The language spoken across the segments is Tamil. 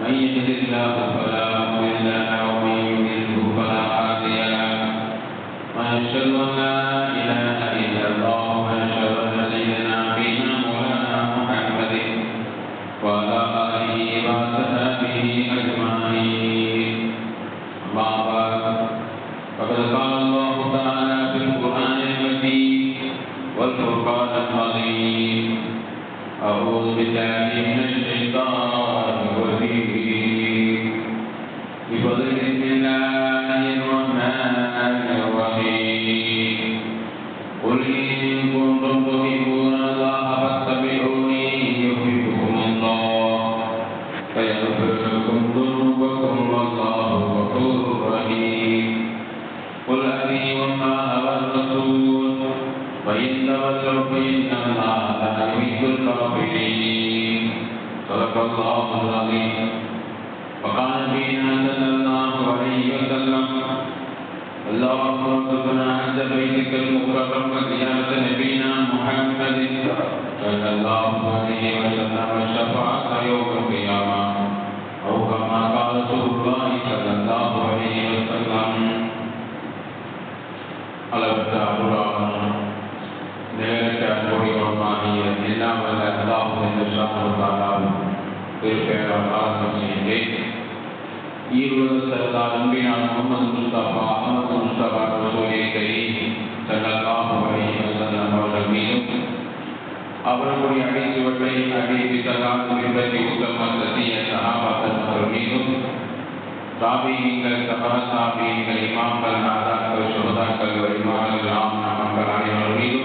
من يهد الله فلا مضل له ومن يضلله فلا هادي له. ونشهد أن لا فإن الله لا يحب الكافرين صدق الله العظيم. وقال فينا صلى الله عليه وسلم اللهم ارزقنا عند بيتك المكرم وزيارة نبينا محمد صلى الله عليه وسلم الشفاعة يوم القيامة. أو كما قال رسول الله صلى الله عليه وسلم الروحي والمعنية لنعم الأخلاق من الشرق والعلام بالفعل والعلام والسيدين يروا السلطة نبينا محمد مصطفى أمد مصطفى رسول الكريم صلى الله عليه وسلم وسلمين அவர்களுடைய அடிச்சுவர்களை அடித்து தகாந்து பிறகு உத்தம சத்திய சகாபாத்தர் மீதும் சாபீங்கள் சபர சாபீங்கள் இமாம்கள் நாதாக்கள் சுபதாக்கள் வருமானங்கள் ராம் நாமங்கள் அனைவர் மீதும்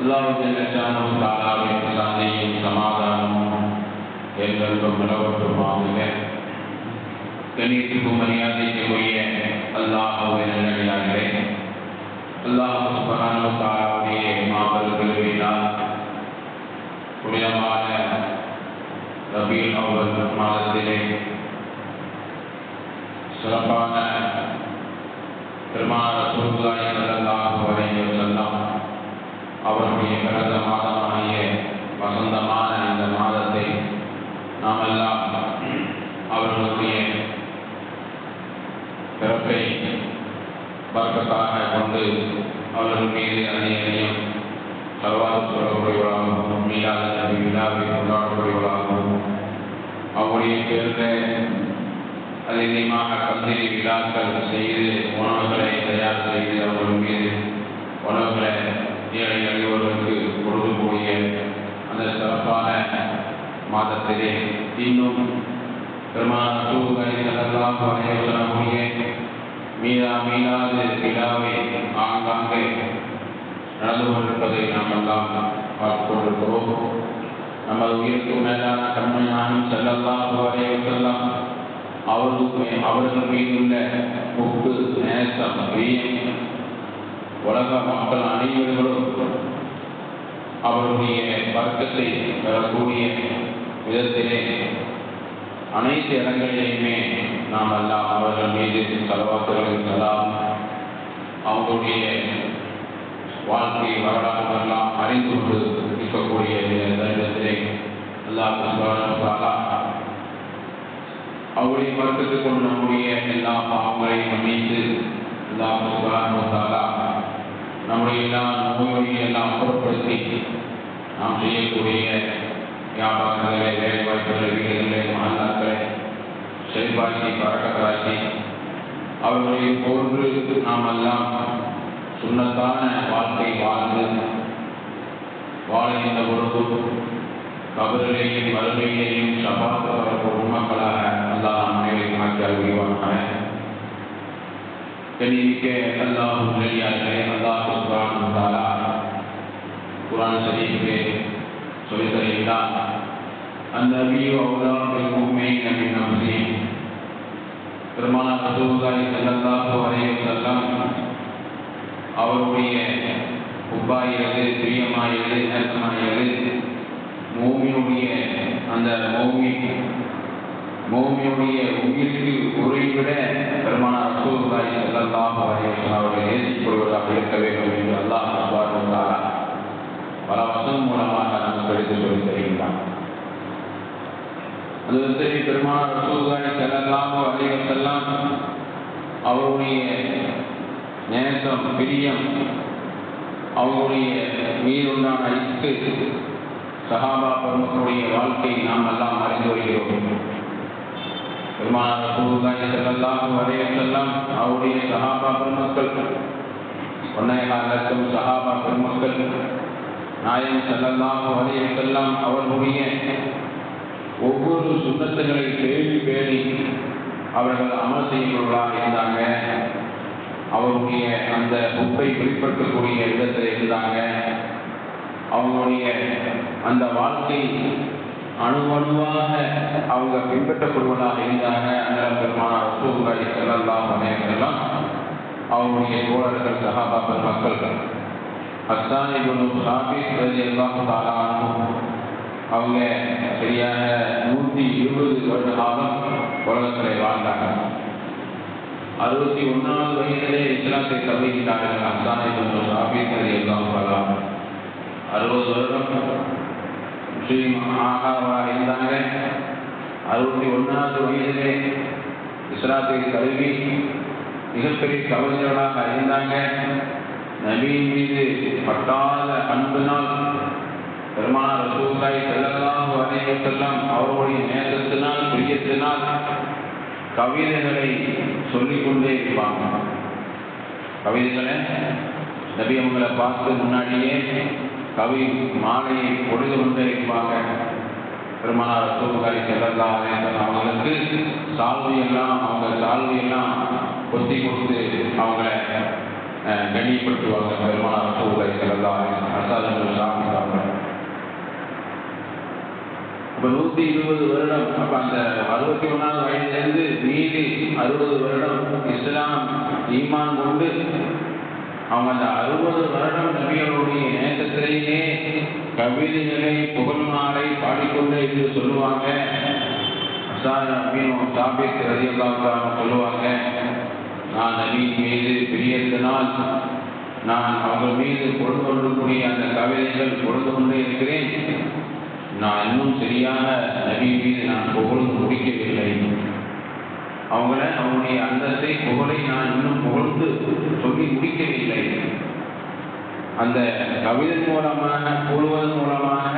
அல்லாஹ் ஜல்லஷானு தாலாவின் சாந்தியும் சமாதானமும் எங்களுக்கும் நிலவட்டுமாகுங்க கணித்துக்கும் மரியாதைக்கும் உரிய அல்லாஹுவை நல்லடியார்களே அல்லாஹ் சுபஹானஹு தஆலாவுடைய மாபெரும் கிருபையினால் புனிதமான ரபீல் அவர்கள் மாதத்திலே சிறப்பான பெருமான ரசூலுல்லாஹி ஸல்லல்லாஹு அலைஹி அவருடைய பிறந்த மாதமாகிய வசந்தமான இந்த மாதத்தை நாம் எல்லாம் அவர்களுடைய பிறப்பை பறக்கத்தாக கொண்டு அவர்கள் மீது அணியணியும் சர்வாத சொல்லக்கூடியவர்களாகவும் மீளாத நபி விழாவை கொண்டாடக்கூடியவர்களாகவும் அவருடைய பிறந்த அதிகமாக கந்திரி விழாக்கள் செய்து உணவுகளை தயார் செய்து அவர்கள் மீது உணவுகளை ஏழை எளியவர்களுக்கு கொடுக்கக்கூடிய அந்த சிறப்பான மாதத்திலே இன்னும் பெருமான சூழ்நிலை செல்லலாம் வரையக்கூடிய மீரா மீளாது விழாவை ஆங்காங்கே நடந்து கொண்டிருப்பதை நாம் எல்லாம் பார்த்து கொண்டிருக்கிறோம். நமது உயிருக்கு மேலான கண்மையானும் செல்லலாம் வரைய செல்லாம் அவர்களுக்கு அவர்கள் மீதுள்ள உப்பு நேசம் பிரியம் உலக மக்கள் அனைவர்களும் அவருடைய வர்க்கத்தை பெறக்கூடிய விதத்திலே அனைத்து இடங்களிலையுமே நாம் எல்லாம் அவர்கள் மீது செலவாக்குகள் இருக்கலாம் அவங்களுடைய வாழ்க்கை வரலாறு எல்லாம் அறிந்து கொண்டு இருக்கக்கூடிய தருணத்திலே அல்லாஹ் அவருடைய வர்க்கத்தை கொண்டு நம்முடைய எல்லா பாவங்களையும் மன்னித்து அல்லாஹ் நம்முடைய எல்லா நோய்களையும் எல்லாம் அப்புறப்படுத்தி நாம் செய்யக்கூடிய வியாபாரங்களை வேலைவாய்ப்புகளை வீடுகளை மகளாக்களை செல்வாக்கி பறக்கராசி அவர்களை போன்று நாம் எல்லாம் சுண்ணத்தான வாழ்க்கை வாழ்ந்து வாழ்கின்ற பொழுது கபரிலேயும் வறுமையிலேயும் சபாத்த உண்மக்களாக அல்லாஹ் یعنی کریم کے اللہ علیہ سے اللہ قرآن مطالعہ قرآن شریف کے سوئی طریقہ النبی اولا بالمؤمنین من نفسین فرمانا رسول اللہ صلی اللہ علیہ وسلم، اور بھی ہے حبا یلد پریما یلد حسما یلد مومن بھی ہے اندر مومن மோமியுடைய உயிருக்கு உரை விட பெருமானார் ரசூலுல்லாஹி ஸல்லல்லாஹு அவர்கள் நேசிக்கப்படுவதாக இருக்க வேண்டும் என்று அல்லாஹ் சுப்ஹானஹு பல வசம் மூலமாக நமக்கு எடுத்து சொல்லி தருகின்றான். அது சரி பெருமானார் ரசூலுல்லாஹி ஸல்லல்லாஹு அலைஹி செல்லாம் அவருடைய நேசம் பிரியம் அவங்களுடைய மீதுண்டான இஸ்கு சஹாபா பெருமக்களுடைய வாழ்க்கை நாம் எல்லாம் அறிந்து வருகிறோம் பெருமானார் ரசூலுல்லாஹி ஸல்லல்லாஹு அலைஹி வஸல்லம் அவருடைய சஹாபா பெருமக்கள் ஒன்னேகால் லட்சம் சஹாபா பெருமக்கள் நாயம் ஸல்லல்லாஹு அலைஹி வஸல்லம் அவர்களுடைய ஒவ்வொரு சுண்ணத்துகளை பேணி பேணி அவர்கள் அமல் செய்யப்படுவதாக இருந்தாங்க. அவருடைய அந்த உப்பை வெளிப்படுத்தக்கூடிய விதத்தில் இருந்தாங்க. அவங்களுடைய அந்த வாழ்க்கை அணு அணுவாக அவங்க பின்பற்றப்படுவதாக இருந்தாங்க. அந்த பெருமான ரசூல்களை செல்லலாம் அனைவரெல்லாம் அவங்களுடைய தோழர்கள் சகாபாக்கள் மக்கள்கள். அஸ்தானி குரு சாபித் ரதி அல்லாஹு அவங்க சரியாக நூற்றி இருபது வருட காலம் உலகத்தில் வாழ்ந்தாங்க. அறுபத்தி ஒன்றாவது வயதிலே இஸ்லாத்தை தவிர்க்கிறார்கள் அஸ்தானை குரு சாபித் ரதி அல்லாஹு அறுபது வருடம் ஸ்ரீ ஆகாதவராக இருந்தாங்க அறுபத்தி ஒன்றாவது வயதிலே இஸ்லாத்தை தழுவி மிகப்பெரிய கவிஞர்களாக இருந்தாங்க நபியின் மீது பட்டாத அன்பினால் பெருமானார் ரசூலாய் செல்லலாம் வரையத்தெல்லாம் அவர்களுடைய நேசத்தினால் பிரியத்தினால் கவிதைகளை சொல்லிக்கொண்டே இருப்பாங்க. கவிதைகளை நபி அவங்களை பார்த்து முன்னாடியே கவி மாலையை பொழுது கொண்டிருப்பாங்க பெருமானார் ரசூலுல்லாஹி செல்லல்லா அலைஹி அவங்களுக்கு சால்வி எல்லாம் அவங்க சால்வி எல்லாம் கொத்தி கொடுத்து அவங்கள அஹ், கண்ணியப்படுத்துவாங்க பெருமானார் ரசூலுல்லாஹி செல்லல்லா அலைஹி அசாதங்கள் சாப்பிட்டாங்க அப்ப நூத்தி இருபது வருடம் அப்போ அந்த அறுபத்தி ஒன்றாவது வயதுலேருந்து மீதி அறுபது வருடம் இஸ்லாம் ஈமான் கொண்டு அவங்க அந்த அறுபது வருடம் நபிகளுடைய நேசத்திலேயே கவிதைகளை புகழ்மாலை பாடிக்கொண்டே என்று சொல்லுவாங்க. சாபித் ரதியல்லாவுக்காக சொல்லுவாங்க. நான் நபியின் மீது பிரியத்தினால் நான் அவர்கள் மீது பொழுது கொள்ளக்கூடிய அந்த கவிதைகள் பொழுது கொண்டே இருக்கிறேன். நான் இன்னும் சரியாக நபி மீது நான் புகழ்ந்து முடிக்கவில்லை. அவங்கள அவனுடைய அந்தத்தை புகழை நான் இன்னும் புகழ்ந்து சொல்லி முடிக்கவில்லை. அந்த கவிதை மூலமாக கூறுவதன் மூலமாக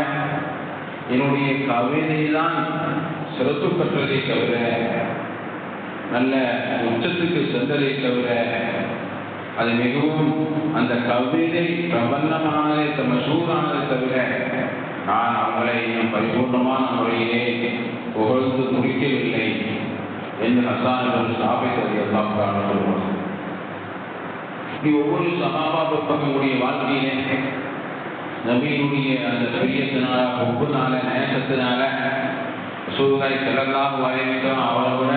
என்னுடைய கவிதை தான் சிறப்பு பெற்றதை தவிர நல்ல உச்சத்துக்கு சென்றதை தவிர அது மிகவும் அந்த கவிதை பிரபலமானதை மசூரானதை தவிர நான் அவங்களை இன்னும் பரிபூர்ணமான முறையிலே புகழ்ந்து முடிக்கவில்லை. என்று ஹசான் சாபித்தது எல்லாம் சொல்லுவாங்க இப்படி ஒவ்வொரு சகாபா புத்தகங்களுடைய வாழ்க்கையிலே நபியினுடைய அந்த பிரியத்தினால ஒப்புனால நேசத்தினால சூழ்நிலை செல்லலாம் வரைக்கும் அவரோட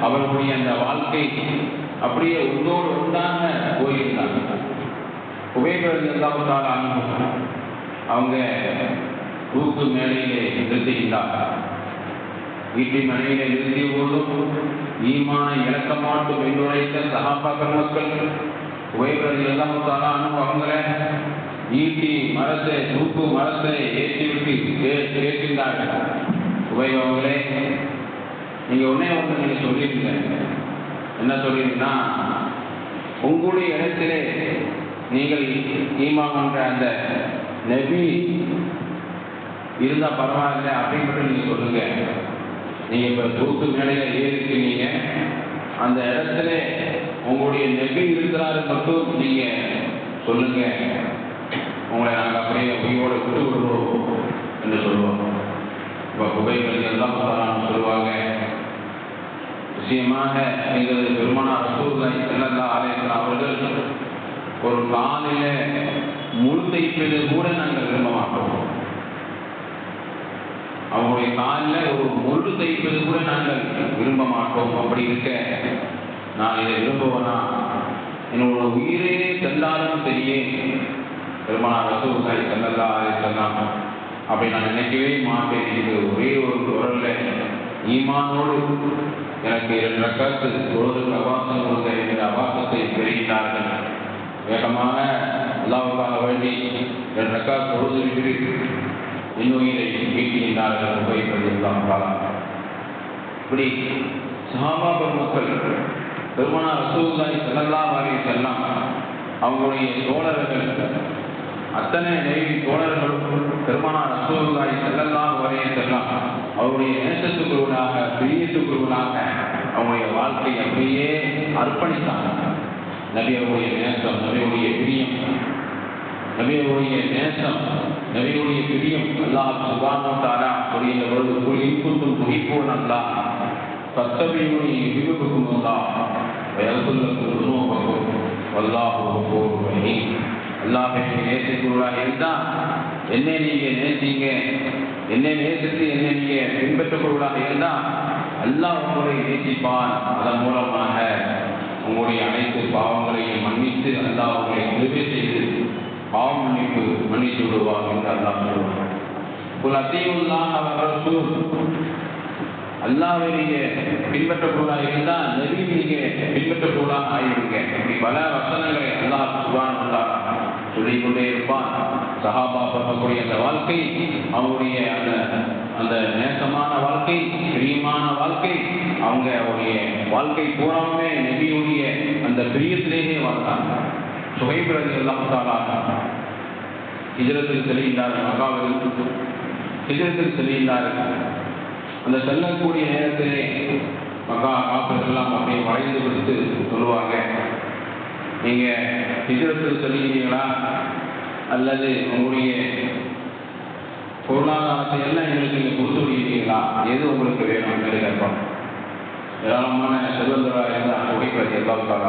அவர்களுடைய அந்த வாழ்க்கை அப்படியே ஒன்றோடு ஒன்றாக போயிருந்தாங்க. உபயோகம் எல்லாத்தால் அனுபவம் அவங்க தூக்கு மேலையிலே நிறுத்துகின்றார் வீட்டு மனையிலே நிறுத்திய போதும் ஈமான இழக்க மாட்டும் என்றுரைத்த சகாபாக்கள் மக்கள் உயர்வது எல்லாம் தாரா அவங்கள ஈட்டி மரத்தை தூக்கு மரத்தை ஏற்றிவிட்டு ஏற்றிருந்தார்கள் உபயோகங்களே நீங்கள் ஒன்றே ஒன்று நீங்கள் சொல்லிருங்க. என்ன சொல்றீங்கன்னா உங்களுடைய இடத்திலே நீங்கள் ஈமா அந்த நபி இருந்தால் பரவாயில்ல அப்படின்னு மட்டும் சொல்லுங்கள் நீங்கள் நீங்க இப்ப தூக்கு மேலையில ஏறிருக்கீங்க. அந்த இடத்துல உங்களுடைய நெபி இருக்கிறாரு மட்டும் நீங்க சொல்லுங்க. உங்களை நாங்கள் அப்படியே உயிரோட விட்டு விடுறோம் என்று சொல்லுவோம். இப்போ புகைகள் எல்லாம் சொல்லுவாங்க. நிச்சயமாக எங்களது பெருமானார் ரசூல்லாய் செல்லல்லா ஆலயத்தில் அவர்கள் ஒரு காலையில் முழுத்தைப்பது கூட நாங்கள் விரும்ப மாட்டோம். அவங்களுடைய காலில் ஒரு முள் தைப்பது கூட நாங்கள் விரும்ப மாட்டோம். அப்படி இருக்க நான் இதை விரும்புவனா? என்னோட உயிரே தந்தாலும் சரியே பெருமானார் ரசூலுல்லாஹி ஸல்லல்லாஹு அலைஹி அப்படி நான் நினைக்கவே மாட்டேன். இது ஒரே ஒரு குரல்ல ஈமானோடு எனக்கு இரண்டு ரக்காத்து தொழுது அபாசம் கொடுத்த என்ற அவாசத்தை பெறுகிறார்கள் வேகமாக அல்லாவுக்காக வேண்டி இரண்டு ரக்காத் தொழுது விட்டு இன்னுயிரை மீட்டுகின்றார்கள் உபயோகிப்பதெல்லாம் காலம் இப்படி சஹாபா பெருமக்கள் பெருமனார் ரசூலுல்லாஹி செல்லலாம் அலைஹி செல்லாம் அவங்களுடைய தோழர்கள் அத்தனை நெய்வி தோழர்களும் பெருமனார் ரசூலுல்லாஹி செல்லலாம் அலைஹி செல்லாம் அவருடைய நேசத்துக்குருவனாக பிரியத்துக்குருவனாக அவங்களுடைய வாழ்க்கையை அப்படியே அர்ப்பணித்தாங்க. நபி அவருடைய நேசம் நபியுடைய பிரியம். நபியுடைய நேசம் நபியுடைய பிரியம் அல்லாஹ் சுபானோ தாரா சொல்கின்ற பொழுது குல் இன்புத்தும் துணிப்போன் அல்லாஹ் சத்தபியுனி விருப்புக்கும் அல்லாஹ் வயல்குல்லக்கும் துணோபக்கும் வல்லாஹு கஃபூர் ரஹீம் அல்லாஹை நேசிக்குள்ளாக இருந்தால் என்னை நீங்க நேசிங்க என்னை நேசித்து என்னை நீங்க பின்பற்றக்கூடியவர்களாக இருந்தால் அல்லாஹ் உங்களை நேசிப்பான் அதன் மூலமாக உங்களுடைய அனைத்து பாவங்களையும் மன்னித்து அல்லாஹ் உங்களை கிருபை செய்து பாவ மன்னிப்பு மன்னித்து விடுவார் என்று அல்லாஹ் சொல்லுவார் குல் அத்தியுல்லாஹ் அவர் ரசூல். அல்லாவை நீங்க பின்பற்றக்கூடாது இருந்தால் நெறி நீங்க பின்பற்றக்கூடாது ஆயிடுங்க இப்படி பல வசனங்களை அல்லாஹ் சுபான் அல்லாஹ் சொல்லிக்கொண்டே இருப்பான். சஹாபா பண்ணக்கூடிய அந்த வாழ்க்கை அவருடைய அந்த அந்த நேசமான வாழ்க்கை பிரியமான வாழ்க்கை அவங்க அவருடைய வாழ்க்கை பூராமே நெறியுடைய அந்த பிரியத்திலேயே வாழ்ந்தாங்க. சுகைபிரதி எல்லாம் ஹிஜரத்தில் செல்கின்றார்கள் மகாவில் ஹிஜரத்தில் செல்கின்றார்கள் அந்த செல்லக்கூடிய நேரத்திலே மக்கா காப்பெல்லாம் அப்படியே வளைந்து கொடுத்து சொல்லுவாங்க. நீங்கள் ஹிஜரத்தில் செல்கிறீங்களா அல்லது உங்களுடைய பொருளாதாரத்தை எல்லாம் எங்களுக்கு நீங்கள் கொடுத்து விடுகிறீங்களா எது உங்களுக்கு வேணும்? என்று கேட்பாங்க ஏராளமான செல்வந்தராக இருந்தால் புகைப்பது எல்லாருக்காக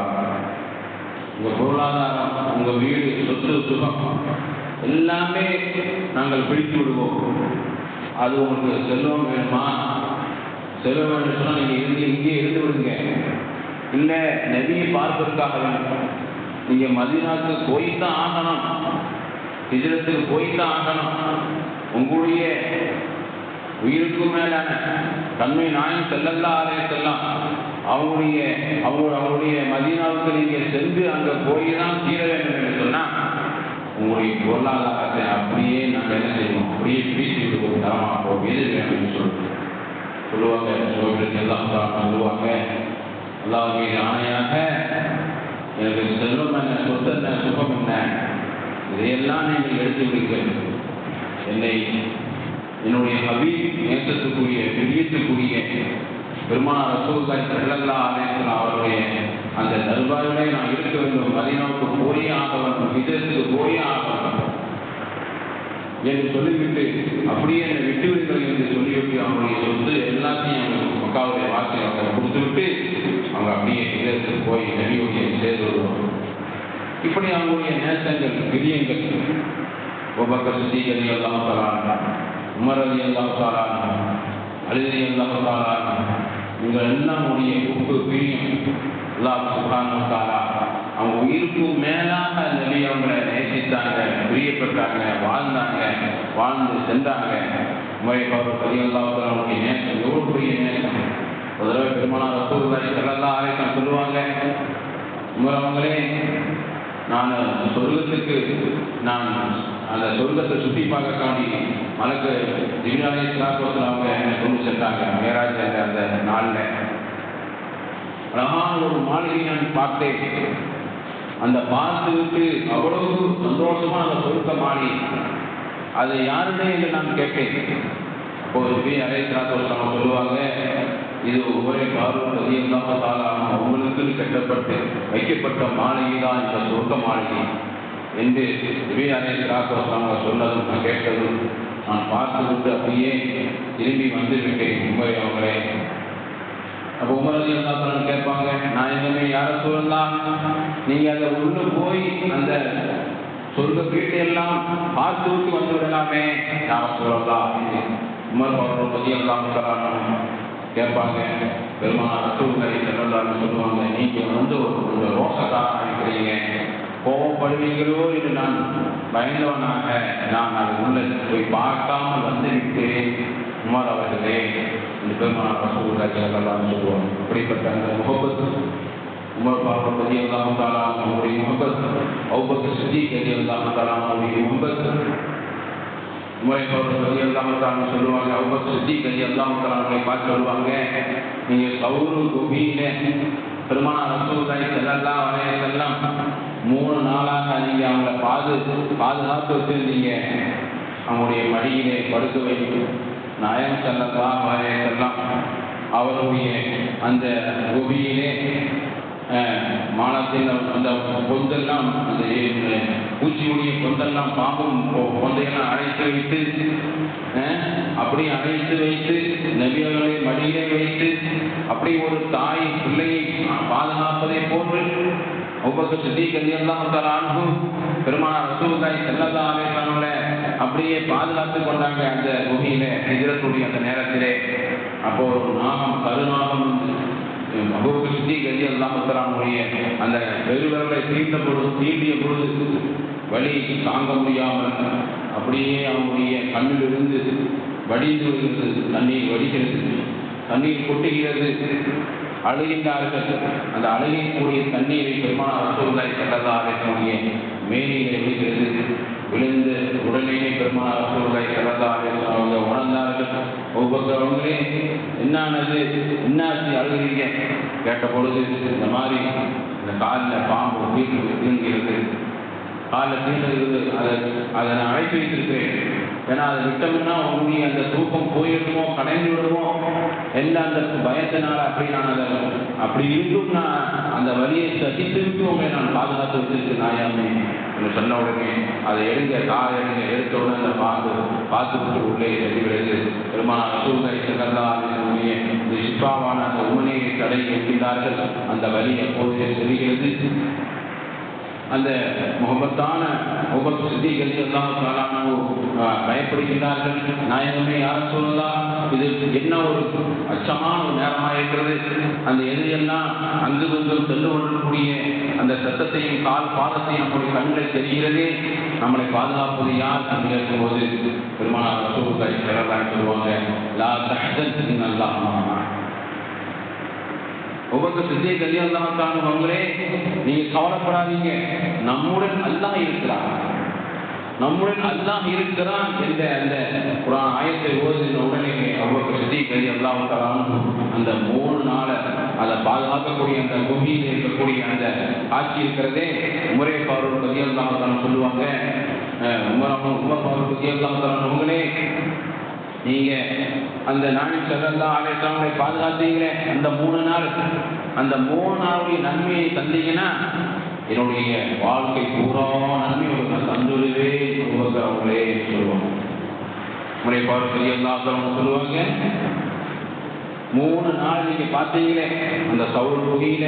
உங்கள் பொருளாதாரம் உங்கள் வீடு சொத்து சுகம் எல்லாமே நாங்கள் பிடித்து விடுவோம். அது உங்களுக்கு செல்வம் வேணுமா? செல்வம் வேணும் சொன்னால் நீங்கள் இருந்து இங்கே இருந்து விடுங்க. இல்லை நதியை பார்ப்பதற்காக வேண்டும். நீங்க மதினாக்கு போய்தான் ஆகணும். ஹிஜரத்துக்கு போய்தான் ஆகணும். உங்களுடைய உயிருக்கும் மேலான தன்மை நாயும் செல்லல்லா ஆலயத்தெல்லாம் செல்லாம் அவங்களுடைய அவங்க அவங்களுடைய மதீனாவுக்கு நீங்கள் சென்று அங்கே போய் தான் தீர வேண்டும் என்று சொன்னால் உங்களுடைய பொருளாதாரத்தை அப்படியே நாங்கள் என்ன செய்வோம்? அப்படியே பிரித்து தரமாக தரமாட்டோம் எது வேணும்னு சொல்லுவோம் சொல்லுவாங்க. சோழர்களுக்கு எல்லாம் சொல்லுவாங்க. அல்லாஹ் ஆணையாக எனக்கு செல்வம் என்ன சொத்து என்ன சுகம் என்ன? இதையெல்லாம் நீங்கள் எடுத்து விடுங்கள் என்னை என்னுடைய ஹபீப் நேசத்துக்குரிய பிரியத்துக்குரிய பெருமானார் ரசூலுல்லாஹி ஸல்லல்லாஹு அலைஹி அவருடைய அந்த தர்பாரிலே நான் இருக்க வேண்டும். மதீனாவுக்கு போயே ஆக வேண்டும். விதத்துக்கு போயே ஆக வேண்டும். என்று சொல்லிவிட்டு அப்படியே என்னை விட்டு என்று சொல்லிவிட்டு அவருடைய சொத்து எல்லாத்தையும் அவங்க மக்காவுடைய வாசனை அவங்க கொடுத்துவிட்டு அவங்க அப்படியே விதத்துக்கு போய் நபியுடைய சேர்ந்து வருவாங்க இப்படி அவங்களுடைய நேசங்கள் பிரியங்கள் ஒவ்வொரு சுத்திகரி எல்லாம் தராங்க உமரதி எல்லாம் தாராங்க அழுதி எல்லாம் தாராங்க உங்கள் எல்லாம் உடைய உப்பு பிரியம் அல்லாஹ் சுபானு தாரா அவங்க உயிருக்கு மேலாக நபி அவங்கள நேசித்தாங்க பிரியப்பட்டாங்க வாழ்ந்தாங்க வாழ்ந்து சென்றாங்க. உமரை பவர் அலி அல்லாஹ் நேசம் எவ்வளோ பெரிய நேசம்? ஒரு தடவை பெருமானார் ரசூலுல்லாஹி ஆரோக்கியம் சொல்லுவாங்க உங்களவங்களே நான் சொர்க்கத்துக்கு நான் அந்த சொர்க்கத்தை சுற்றி பார்க்க மலக்கு திவ்யாலய சிலாபத்தில் அவங்க என்னை கொண்டு சென்றாங்க மேராஜ் என்ற அந்த நாளில். அழகான ஒரு மாளிகை நான் பார்த்தேன். அந்த பார்த்துவிட்டு அவ்வளவு சந்தோஷமா அந்த பொருத்த மாளிகை அது யாருடைய என்று நான் கேட்டேன். அப்போ திவ்ய அலை சொல்லுவாங்க இது ஒவ்வொரு பாரூர் ரதியல்லாஹாலாம் அவங்களுக்கு கட்டப்பட்டு வைக்கப்பட்ட மாளிகை தான் இந்த சொர்க்க மாளிகை. என்று திவ்யானே அவங்க சொன்னதும் நான் கேட்டதும் நான் பார்த்துவிட்டு அப்படியே திரும்பி வந்து மும்பை உண்மை அவங்களே. அப்போ உமரதி எல்லாத்தாலும் கேட்பாங்க நான் இனிமே யாரை சொல்லலாம் நீங்கள் அதை உள்ள போய் அந்த சொர்க்க வீட்டையெல்லாம் பார்த்து விட்டு வந்து விடலாமே யாரை சொல்லலாம் உமர் அவர்கள் பற்றி எல்லாம் கேட்பாங்க பெருமாள் ரசூல்களை செல்லலாம்னு சொல்லுவாங்க நீங்கள் வந்து ஒரு ரோசக்காரன் இருக்கிறீங்க. கோபப்படுவீர்களோ என்று நான் பயந்தவனாக நான் அது உள்ள போய் பார்க்காமல் வந்து விட்டேன் உமர் அவர்களே இந்த பெருமானார் ரசூலுல்லாஹி ஸல்லல்லாஹு அலைஹி அந்த முகப்பத்து. உமர் பாபா பதி அல்லாஹு தஆலா அவருடைய முகப்பத் அபூபக்கர் சித்திக் கதி அல்லாஹு தஆலா அவருடைய முகப்பத் உமரை பாபா பதி அல்லாஹு தஆலா சொல்லுவாங்க அபூபக்கர் சித்திக் கதி அல்லாஹு தஆலா பார்த்து சொல்லுவாங்க நீங்க சவுரு குபியில பெருமானார் ரசூலுல்லாஹி ஸல்லல்லாஹு அலைஹி வஸல்லம் மூணு நாளாக நீங்கள் அவங்கள பாது பாதுகாத்து வச்சுருந்தீங்க. அவங்களுடைய மடியிலே படுக்க வைத்து நாயம் செல்லலாம் செல்லாம் அவருடைய அந்த குபியிலே மானத்தில் அந்த பொந்தெல்லாம் அந்த பூச்சியுடைய பொந்தெல்லாம் பாம்பும் பொந்தையெல்லாம் அழைத்து வைத்து அப்படி அழைத்து வைத்து நபியர்களை மடியிலே வைத்து அப்படி ஒரு தாய் பிள்ளையை பாதுகாப்பதை போன்று ஒவ்வொரு சித்திகள் எல்லாம் தரானு பெருமானார் ரசூல்லாய் செல்லல்லா அலைவங்களை அப்படியே பாதுகாத்து கொண்டாங்க அந்த குகையில எதிரக்கூடிய அந்த நேரத்திலே. அப்போ ஒரு நாகம் கருநாகம் அபூபக்கர் சித்திக் ரதி அல்லாஹுடைய அந்த பெருவர்களை தீர்ந்த பொழுது தீண்டிய பொழுது வழி தாங்க முடியாமல் அப்படியே அவனுடைய கண்ணிலிருந்து வடிந்து வருகிறது தண்ணீர் வடிக்கிறது. தண்ணீர் கொட்டுகிறது. அழுகின்றார்கள். அந்த அழுகக்கூடிய தண்ணீரை பெருமான ரசூல்லாய் செல்லல்லா அழைக்கக்கூடிய மேனியிலே எழுகிறது விழுந்து உடனே பெருமான ரசூல்லாய் செல்லல்லா அவங்க உணர்ந்தார்கள். ஒவ்வொரு என்னானது? என்னாச்சு அழுகிறீங்க? கேட்ட பொழுது இந்த மாதிரி இந்த காலில் பாம்பு தீர்ந்து தீங்குகிறது காலில் தீண்டுகிறது அதை அதை நான் அழைத்து வைத்திருக்கிறேன். ஏன்னா அதை விட்டோம்னா உங்களுடைய அந்த தூக்கம் போயிடுமோ கடைந்து விடுவோம் எல்லாம் அந்த பயத்தினால அப்படி நான் அதை அப்படி இருந்தும் நான் அந்த வழியை சகித்து விட்டு உங்களை நான் பாதுகாத்து வச்சிருக்கேன் நாயாமே என்று சொன்ன உடனே அதை எடுங்க கார் எடுங்க எடுத்த உடனே அதை பார்த்து பார்த்துவிட்டு உள்ளே செல்கிறது பெருமான சூழ்நிலை செல்லல்லா உண்மையை சிப்பாவான அந்த உண்மையை தடை இருக்கின்றார்கள் அந்த வழி எப்போதே செல்கிறது. அந்த முகமத்தான முகமது சித்திகள் எல்லாம் பயப்படுகின்றார்கள். நாயகமே யார சொல்லலாம் இது என்ன ஒரு அச்சமான ஒரு நேரமாக இருக்கிறது? அந்த எதையெல்லாம் அங்கு கொஞ்சம் சென்று கொள்ளக்கூடிய அந்த சத்தத்தையும் கால் பாதத்தையும் நம்முடைய கண்கள் தெரிகிறதே. நம்மளை பாதுகாப்பது யார் என்று கேட்கும்போது பெருமானார் ரசூலுல்லாஹி சொல்லுவாங்க லா தஹ்சன் அல்லாஹ் ஒவ்வொரு தான் கல்யாணம் அவங்களே நீங்க கவலைப்படாதீங்க. நம்முடன் அல்லாஹ் இருக்கிறான். நம்முடன் அல்லாஹ் இருக்கிறான் என்ற அந்த குரான் ஆயத்தை ஓதின உடனே ஒவ்வொரு சித்திய கல்யாணம் அந்த மூணு நாளை அதை பாதுகாக்கக்கூடிய அந்த பூமியில் இருக்கக்கூடிய அந்த ஆட்சி இருக்கிறதே உமரே பாரூர் கல்யாணம் சொல்லுவாங்க. உமர் உமர் பாரூர் கல்யாணம் அவங்களே நீங்க அந்த நாளை செல்லல்லா ஆலேசாமலை பாதுகாத்தீங்களே அந்த மூணு நாள் அந்த மூணு நாளுடைய நன்மையை தந்தீங்கன்னா என்னுடைய வாழ்க்கை பூரா நன்மை உங்களுக்கு தந்துருவே உங்களுக்கு அவங்களே சொல்லுவாங்க. முறைப்பாடு பார்த்து சொல்லுவாங்க மூணு நாள் நீங்க பார்த்தீங்களே அந்த சவுல் புகையில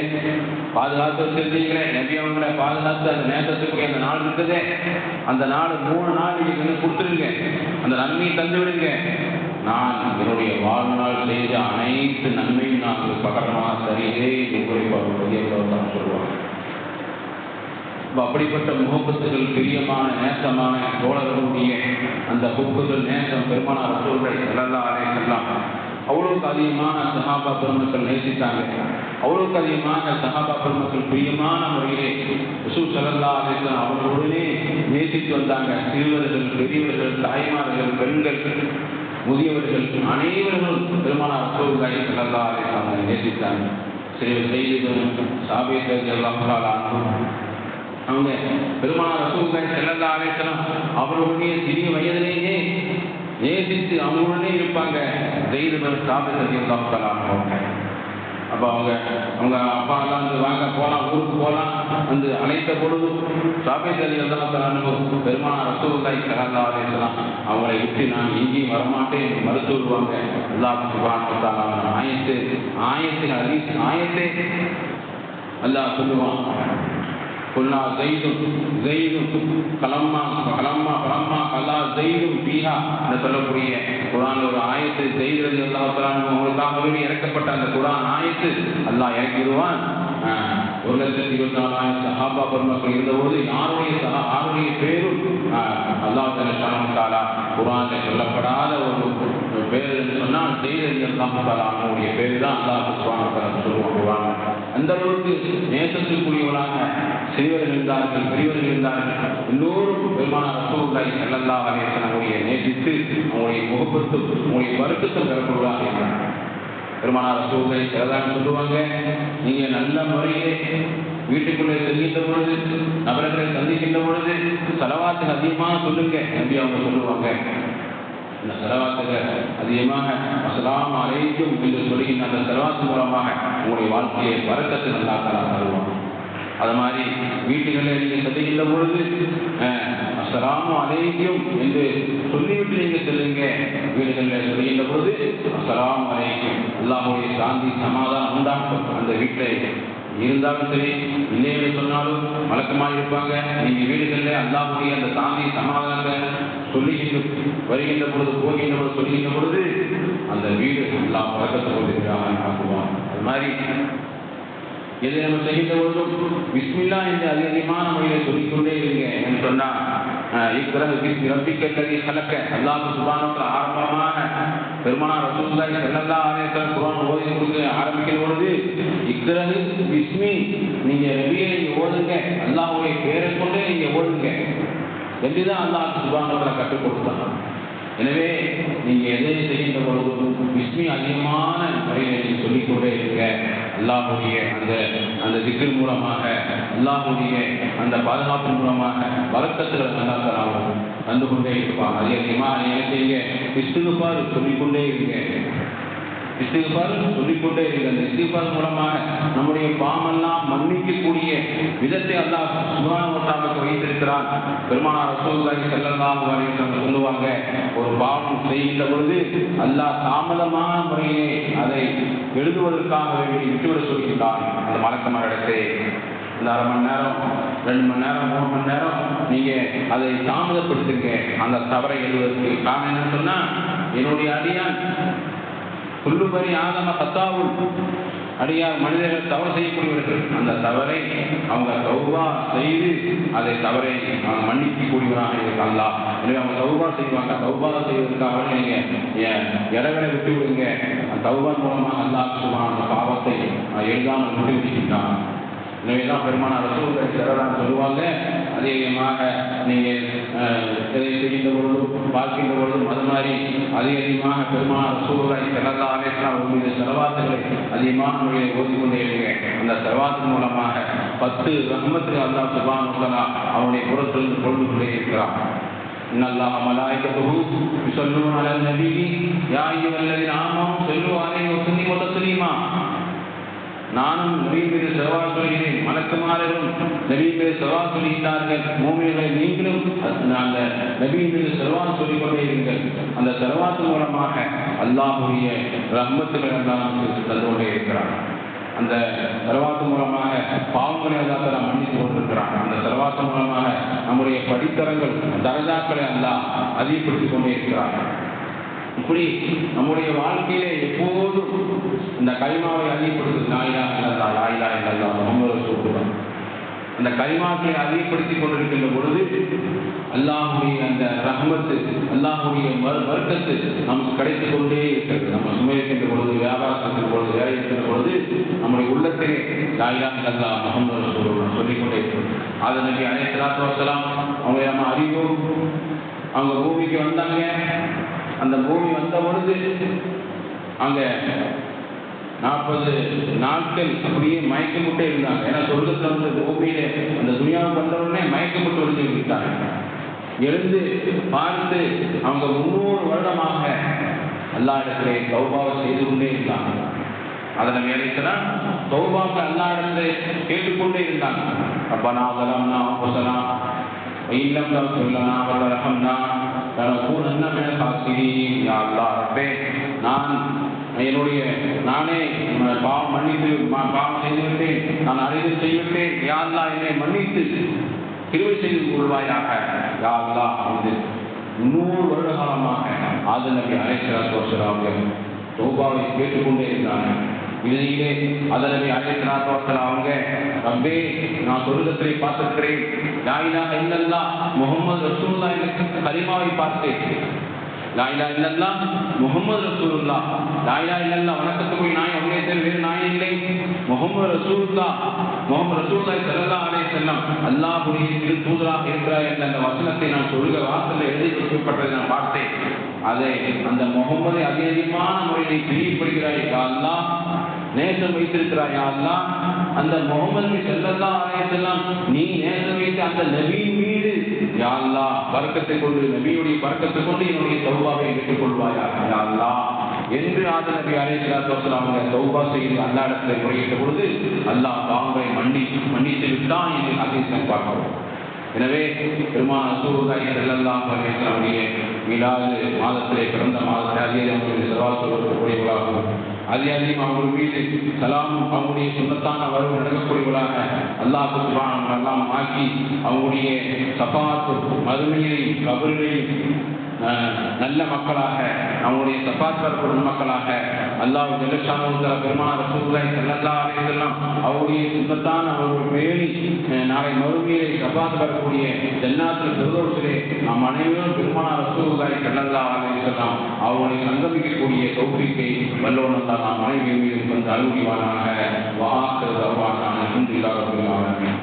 பாதுகாத்து வச்சிருந்தீங்களே நபி அவங்களை பாதுகாத்து அந்த நேரத்துக்கு அந்த நாள் இருக்குது அந்த நாள் மூணு நாள் நீங்க எனக்கு கொடுத்துருங்க. அந்த நன்மையை தந்து விடுங்க நான் என்னுடைய வாழ்நாள் செய்த அனைத்து நன்மையும் நான் பகரமாக சரியே குறைபாடு சொல்லுவாங்க. அப்படிப்பட்ட முகப்பத்துகள் பிரியமான நேசமான தோழர்களுடைய அந்த புக்குகள் நேசம் பெருமானார் ரசூல்கள் செல்லல்லா அலையெல்லாம் அவ்வளவுக்கு அதிகமான சஹாபா பெருமக்கள் நேசித்தாங்க. அவ்வளவுக்கு அதிகமாக சஹாபா பெருமக்கள் பிரியமான முறையிலே ரசூல் சல்லல்லா அலிஸ்லாம் அவர்களுடனே நேசித்து வந்தாங்க. சிறுவர்கள் பெரியவர்கள் தாய்மார்கள் பெண்கள் முதியவர்கள் அனைவர்களும் பெருமானார் ரசூல்லாய் சல்லல்லா அலிஸ்லாம் நேசித்தாங்க. சிறு செய்திகள் சாபியர்கள் எல்லாம் அவங்க பெருமானார் ரசூல்லாய் செல்லல்லா அலிஸ்லாம் அவர்களுடைய சிறிய வயதிலேயே நேசித்து அவங்களுடனே இருப்பாங்க. தெய்வம் சாப்பிட்டு எல்லாம் அப்போ அவங்க அவங்க அப்பா எல்லாம் வந்து வாங்க போகலாம் ஊருக்கு போகலாம் வந்து அழைத்த பொழுது சாபித் அலி எல்லாம் பெருமான ரசூல்லாய் சல்லா அலையம் அவங்களை விட்டு நான் எங்கேயும் வரமாட்டேன் மறுத்து விடுவாங்க. அல்லாஹ் சுபான் ஆயத்து ஆயத்தின் அறி ஆயத்தே அல்லாஹ் சொல்லுவான். قلنا زيد زيد கலம்மா கலம்மா கலம்மா கல்லா ஜெயிதும் பீஹா என்று சொல்லக்கூடிய குரான் ஒரு ஆயத்து ஜெயிது அல்லாஹ் உங்களுக்காக வேண்டி இறக்கப்பட்ட அந்த குரான் ஆயத்து அல்லாஹ் இறக்கிடுவான் ஒரு லட்சத்தி இருபத்தி நாலாயிரம் சஹாபா பெருமக்கள் இருந்தபோது யாருடைய சஹா யாருடைய பேரும் அல்லாஹ் தாலா குரானில் சொல்லப்படாத ஒரு பேர் என்று சொன்னால் செய்தி அல்லாஹ் தாலா அவனுடைய பேர் தான் அல்லாஹ் சுபான சொல்லுவாங்க குரான் அந்த அளவுக்கு நேசத்திற்குரியவராக சிறியவர்கள் இருந்தார்கள் பெரியவர்கள் இருந்தார்கள். எல்லோரும் பெருமான ரசூல்லாய் செல்லல்லா அலேசன் அவருடைய நேசித்து அவங்களுடைய முகப்பத்தும் அவங்களுடைய வருத்தத்தை பெறப்படுவார்கள் என்றார். பெருமான ரசூலை சிலதான் சொல்லுவாங்க நீங்க நல்ல முறையிலே வீட்டுக்குள்ளே செல்கின்ற பொழுது நபர்களை சந்திக்கின்ற பொழுது செலவாத்தில் அதிகமாக சொல்லுங்க. நம்பி அவங்க சொல்லுவாங்க இந்த செலவாத்துக்கு அதிகமாக அஸ்லாம் அழைக்கும் என்று சொல்லுகின்ற அந்த செலவாத்து மூலமாக உங்களுடைய வாழ்க்கையை வரக்கத்து நல்லா தருவாங்க அது மாதிரி வீட்டுகளில் நீங்கள் செல்லுகின்ற பொழுது அஸ்லாம் அழைக்கும் என்று சொல்லிவிட்டு நீங்கள் செல்லுங்க. வீடுகளில் சொல்லுகின்ற பொழுது அஸ்லாம் அழைக்கும் அல்லாஹுடைய சாந்தி சமாதானம் உண்டாகும் அந்த வீட்டை இருந்தாலும் சரி இல்லை சொன்னாலும் வழக்கமாக இருப்பாங்க நீங்கள் வீடுகளில் அல்லாஹுடைய அந்த சாந்தி சமாதானத்தை சொல்லுகின்ற வருகின்ற பொழுது போகின்ற பொழுது சொல்லுகின்ற பொழுது அந்த வீடு எல்லாம் பழக்கத்தை கொண்டிருக்கிறாங்க ஆக்குவான் அது மாதிரி எதை நம்ம செய்கின்ற பொழுதும் விஸ்மில்லா என்று அதிகமான முறையில் சொல்லிக்கொண்டே இருங்க என்று சொன்னால் இக்கிரகு பிஸ்மி ரப்பிக்கல்லதி கலக்க அல்லாஹ் சுபானத்தில் ஆரம்பமாக பெருமானார் ரசூலுல்லாஹி செல்லல்லா அலைஹி குரான் ஓதி கொடுத்து ஆரம்பிக்கிற பொழுது இக்கிரகு பிஸ்மி நீங்கள் ரபியை ஓதுங்க அல்லாஹுடைய பேரை கொண்டே நீங்கள் ஓடுங்க ஓதுங்க என்றுதான் அல்லாஹ் சுபானத்தில் கற்றுக் கொடுத்தாங்க எனவே நீங்க எதை செய்கின்ற பொழுதும் விஸ்மி அதிகமான முறையில் நீங்கள் சொல்லிக்கொண்டே இருக்க அல்லாஹுடைய அந்த அந்த திக்கின் மூலமாக அல்லாஹுடைய அந்த பாதுகாப்பு மூலமாக வழக்கத்தில் நல்லா தராமல் கொண்டே இருப்பாங்க. அதே அதிகமாக என்ன செய்யுங்க? இஸ்துகுப்பார் சொல்லிக்கொண்டே இருக்க இஸ்திகார் சொல்லிக்கொண்டே இருக்கிற அந்த இஸ்திகார் மூலமாக நம்முடைய பாமெல்லாம் மன்னிக்கக்கூடிய விதத்தை அல்லாஹ் சுபானுக்கு வைத்திருக்கிறான். பெருமானார் ரசூலுல்லாஹி ஸல்லல்லாஹு சொல்லுவாங்க ஒரு பாவம் செய்கின்ற பொழுது அல்லாஹ் தாமதமான முறையிலே அதை எழுதுவதற்காக வேண்டி விட்டுவிட சொல்கின்றான் அந்த மலக்கமர இடத்தை இந்த அரை மணி நேரம் ரெண்டு மணி நேரம் மூணு மணி நேரம் நீங்கள் அதை தாமதப்படுத்துங்க. அந்த தவறை எழுதுவதற்கு. காரணம் என்னன்னு சொன்னால் என்னுடைய அடியான் குல்லுபரி ஆதம கத்தாவும் அடியார் மனிதர்கள் தவறு செய்யக்கூடியவர்கள். அந்த தவறை அவங்க தௌபா செய்து அதை தவறை மன்னிக்க கூடியவராக இருக்காங்களா எனவே அவங்க தௌபா செய்வாங்க. தௌபா செய்வதற்காக நீங்க இடங்களை விட்டு விடுங்க அந்த தௌபா மூலமாக அல்லாஹ் சும்மா அந்த பாவத்தை எழுதாமல் முடிவு விடுகின்றான் எனவே தான் பெருமான ரசூல்கள் சிறரான் சொல்லுவாங்க அதிகமாக நீங்கள் எதை செய்கின்ற பொழுதும் பார்க்கின்ற பொழுதும் அது மாதிரி அதிக அதிகமாக பெருமான ரசூல்களை சிறந்தா அலேஸ்லாம் உங்களுடைய செலவாத்துகளை அதிகமான முறையில் ஓதிக்கொண்டே இருங்க அந்த செலவாத்து மூலமாக பத்து ரஹமத்துக்கு அல்லா சுபான் உள்ளதா அவனுடைய புறத்திலிருந்து கொண்டு கொண்டே இருக்கிறான் إن الله ملائكته يصلون على النبي يا أيها الذين آمنوا صلوا عليه وسلموا تسليما நானும் நபி மீது செலவா சொல்கிறேன். மலக்குமாரரும் நபி மீது செலவா சொல்கிறார்கள் மூமியர்களை நீங்களும் அந்த நவீன செல்வா செலவா சொல்லிக் கொண்டே இருங்கள். அந்த செலவாத்து மூலமாக அல்லாஹுடைய ரஹ்மத்துகள் எல்லாம் தந்தோடே கொண்டே அந்த செலவாத்து மூலமாக பாவங்களை அல்லாத நாம் மன்னித்து கொண்டிருக்கிறான். அந்த செலவாத்து மூலமாக நம்முடைய படித்தரங்கள் தரதாக்களை அல்லாஹ் அதிகப்படுத்திக் கொண்டே இருக்கிறார்கள் இப்படி நம்முடைய வாழ்க்கையிலே எப்போதும் இந்த கைமாவை அதிகப்படுத்துது நாயிலா இல்லல்லா லாயிலா இல்லல்லா முகமது சொல்லுவாங்க அந்த கைமாக்களை அதிகப்படுத்திக் கொண்டிருக்கின்ற பொழுது அல்லாஹுடைய அந்த ரஹமத்து அல்லாஹுடைய வர்க்கத்து நமக்கு கிடைத்துக் கொண்டே இருக்கிறது. நம்ம சுமையிருக்கின்ற பொழுது வியாபாரம் பொழுது வேலை இருக்கின்ற பொழுது நம்முடைய உள்ளத்திலே லாயிலா இல்லல்லா முகமது சொல்லுவான் சொல்லிக்கொண்டே இருக்கிறது அதை நபி அலைஹிஸ்ஸலாத்து வஸலாம் அவங்க நம்ம அறிவோம். அவங்க பூமிக்கு வந்தாங்க. அந்த பூமி வந்த பொழுது அங்கே நாற்பது நாட்கள் அப்படியே மயக்கமுட்டே இருந்தாங்க. ஏன்னா சொர்க்கத்தில் வந்து பூமியில அந்த துணியாவுக்கு வந்த உடனே மயக்கமுட்டு விழுந்து எழுந்து பார்த்து அவங்க முன்னூறு வருடமாக அல்லா இடத்திலே கௌபாவை செய்து கொண்டே இருந்தாங்க. அதில் வேலைக்கெல்லாம் கௌபாவுக்கு அல்லா இடத்துல கேட்டுக்கொண்டே இருந்தாங்க. அப்பனா அதலம்னா புசலாம் இல்லம் தான் சொல்லலாம் வல்லரஹம்னா லனகூனன்ன மினல் காசிரீன் யா ரப்பே நான் என்னுடைய நானே பாவம் மன்னித்து பாவம் செய்துவிட்டேன். நான் அறிந்து செய்துவிட்டேன். யா என்னை மன்னித்து கிருவை செய்து கொள்வாயாக. யாழ்லா வந்து நூறு வருட காலமாக ஆதல் நபி அலைசலாத்து வசலாம் தோபாவை கேட்டுக்கொண்டே இருந்தாங்க இறுதியிலே அதனபி அலைஹிஸ்ஸலாத்து அவங்க ரப்பே நான் சொர்க்கத்திலே பார்த்திருக்கிறேன். லாயிலா இல்லல்லா முகமது ரசூல்லா என்ற கலிமாவை பார்த்தேன் லா இலாஹ இல்லல்லாஹ் முஹம்மது ரசூலுல்லாஹ் லா இலாஹ நாய் அவங்களே தெரியும் வேறு நாய் இல்லை முகமது ரசூல்லா முகமது ரசூல்லா ஸல்லல்லாஹு அலே செல்லம் அல்லாஹ்வுடைய திரு தூதராக இருக்கிறார் என்ற அந்த வசனத்தை நான் சொல்க வாசலில் எழுதி வைக்கப்பட்டதை நான் பார்த்தேன் அதை அந்த முகம்மதை அதிகமான முறையை பிரியப்படுகிறாய் யா அல்லாஹ் நேசம் வைத்திருக்கிறாய் யா அந்த முகமது செல்லல்லா ஆலயத்தெல்லாம் நீ நேசம் வைத்து அந்த நபியின் மீது யாழ்லா வர்க்கத்தை கொண்டு நபியுடைய வர்க்கத்தை கொண்டு என்னுடைய தௌபாவை ஏற்றுக் கொள்வாயா என்று ஆத நபி அலைஹிஸ்ஸலாத்து வஸலாம் அவங்க தௌபா செய்து அல்லாஹ் இடத்துல முறையிட்ட பொழுது அல்லாஹ் பாம்பை மன்னி மன்னித்து விட்டான் என்று ஹதீஸில் பார்க்கிறோம். எனவே பெருமான ரசூலுல்லாஹி செல்லல்லா அலைஹி வஸல்லம் மாதத்திலே பிறந்த மாதத்தை அதிகம் அவர்களுடைய செலவால் சொல்லக்கூடியவர்களாகவும் அதே அதிகம் அவர்கள் மீது சலாம் அவங்களுடைய சுண்ணத்தான வரவு நடக்கக்கூடியவர்களாக அல்லாஹ் சுப்ஹானஹு எல்லாம் ஆக்கி அவங்களுடைய சபாத்து மதுமையையும் கபர்களையும் நல்ல மக்களாக அவங்களுடைய சபாத் குடும்ப மக்களாக அல்லாஹ் ஜெல்லஷானு பெருமாள் ரசூலுல்லாஹி செல்லல்லா அலைஹி அவருடைய சுந்தத்தான் அவர்கள் மேலி நாளை மறுமையிலே சபாத் வரக்கூடிய ஜன்னாத்தில் பெருதோசிலே நாம் அனைவரும் பெருமாள் பெருமான ரசூலுல்லாஹி ஸல்லல்லாஹு அலைஹி வஸல்லம் அவர்களை சங்கமிக்கக்கூடிய தௌஃபீக்கை அல்லாஹ் நாம் அனைவரும் மீது வந்து அருள்வானாக வாஹிரு தர்வானான அல்ஹம்துலில்லாஹி ரப்பில் ஆலமீன்